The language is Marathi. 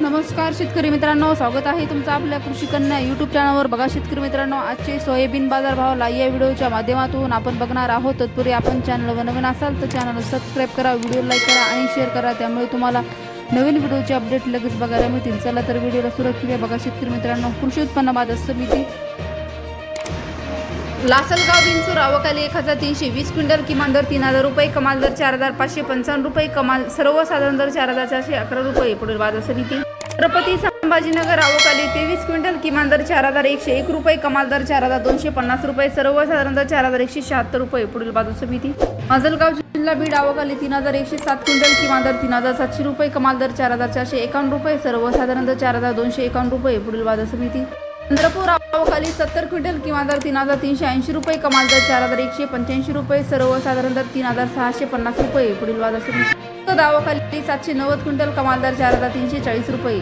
नमस्कार शेतकरी मित्रांनो स्वागत आहे तुमचं आपल्या कृषी कन्या यूट्यूब चॅनलवर बघा शेतकरी मित्रांनो आजचे सोयाबीन बाजार भाव या व्हिडिओच्या माध्यमातून आपण बघणार आहोत. तत्पूर्वी आपण चॅनलवर नवीन असाल तर चॅनल सबस्क्राईब करा व्हिडिओ लाईक करा आणि शेअर करा. त्यामुळे तुम्हाला नवीन व्हिडिओचे अपडेट लगेच बघायला मिळतील. चला तर व्हिडिओला सुरुवात केली बघा शेतकरी मित्रांनो कृषी उत्पन्न बाजार समिती. लासलगाव बिनसूर आवकाली एक हजार तीनशे वीस क्विंटल किमान दर तीन हजार रुपये कमाल दर चार हजार पाचशे पंचावन्न रुपये कमाल सर्वसाधारण दर चार हजार चारशे अकरा रुपये पुढील बाजार समिती. छत्रपती संभाजीनगर आवकाली तेवीस क्विंटल किमान दर चार हजार एकशे एक रुपये कमाल दर चार हजार दोनशे पन्नास रुपये सर्वसाधारण दर चार हजार एकशे शहात्तर रुपये पुढील बाजू समिती. माजलगाव जिल्हा बीड आवकाली तीन हजार एकशे सात क्विंटल किमान दर तीन हजार सातशे रुपये कमाल दर चार हजार चारशे एकावन्न रुपये सर्वसाधारण दर चार हजार दोनशे एकावन्न रुपये पुढील बाजार समिती. चंद्रपूर आवकाली सत्तर क्विंटल किंवा दर तीन हजार तीनशे ऐंशी रुपये कमाल दर चार हजार एकशे पंच्याऐंशी रुपये सर्वसाधारण दर तीन हजार सहाशे पन्नास रुपये. पुढील वाद असून दावाखाली सातशे नव्वद क्विंटल कमाल दर चार हजार तीनशे चाळीस रुपये.